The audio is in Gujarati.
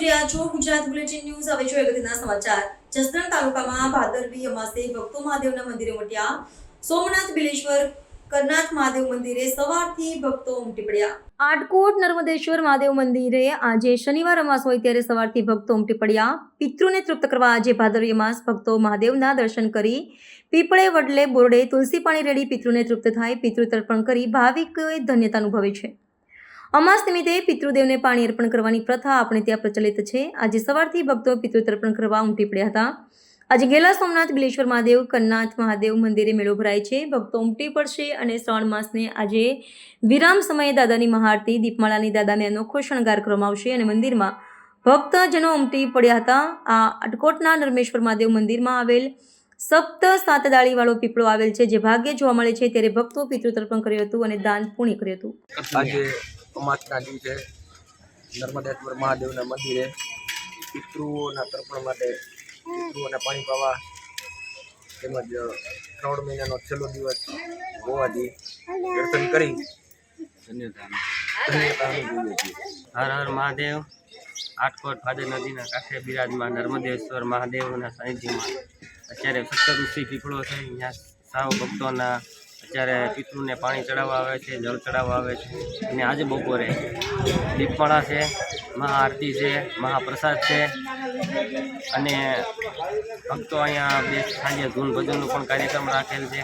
ગુજરાત બુલેટિન ન્યૂઝ, હવે જોઈએ અગત્યના સમાચાર. જસદણ તાલુકામાં ભાદરવી અમાસે ભક્તો મહાદેવના મંદિરે ઉમટ્યા. સોમનાથ, બિલેશ્વર કરનાથ મહાદેવ મંદિરે સવારથી ભક્તો ઉમટી પડ્યા. આટકોટ નર્મદેશ્વર મહાદેવ મંદિરે આજે શનિવાર અમાસ હોય ત્યારે સવારથી ભક્તો ઉમટી પડ્યા. પિતૃને તૃપ્ત કરવા આજે ભાદરવી અમાસ ભક્તો મહાદેવના દર્શન કરી. પીપળે, વડલે, બોરડે તુલસી પાણી રેડી પિતૃને તૃપ્ત થાય. પિતૃ તર્પણ કરી ભાવિકોએ ધન્યતા અનુભવે છે. અમાસ નિમિત્તે પિતૃદેવને પાણી અર્પણ કરવાની પ્રથા આપણે ત્યાં પ્રચલિત છે. આજે સવારથી ભક્તો પિતૃ તર્પણ કરવા ઉમટી પડ્યા હતા. આજે ગેલા સોમનાથ, બિલેશ્વર મહાદેવ, કન્નાથ મહાદેવ મંદિરે મેળો ભરાય છે. ભક્તો ઉમટી પડશે અને શ્રાવણ માસને આજે વિરામ સમયે દાદાની મહાઆરતી, દીપમાળાની દાદાને અનોખો શણગાર કરવામાં આવશે અને મંદિરમાં ભક્તજનો ઉમટી પડ્યા હતા. આ અટકોટના નર્મેશ્વર મહાદેવ મંદિરમાં આવેલ સપ્ત સાત દાળીવાળો પીપળો આવેલ છે. જે ભાગ્યે જોવા મળે છે, ત્યારે ભક્તો પિતૃ તર્પણ કર્યું હતું અને દાન પુણ્ય કર્યું હતું. અમાસના દિવસે નર્મદેશ્વર મહાદેવના મંદિરે પિતૃઓના તર્પણ માટે પિતૃઓને પાણી પાવા તેમજ ત્રણ મહિનાનો છેલ્લો દિવસ હોવાથી દર્શન કરી ધન્યતા હર હર મહાદેવ. આટકોટ ભાદર નદીના કાંઠે બિરાજમાં નર્મદેશ્વર મહાદેવના સાનિધ્યમાં અત્યારે સત્તર ઋષિ પીપળો છે અહીંયા સાવ ભક્તોના અત્યારે પિતૃને પાણી ચડાવવા આવે છે, જળ ચડાવવા આવે છે. અને આજે બપોરે દીપમાળા છે મહાઆરતી છે, મહાપ્રસાદ છે. અને ભક્તો અહીંયા બે સાંજે ધૂન ભજનનો પણ કાર્યક્રમ રાખેલ છે.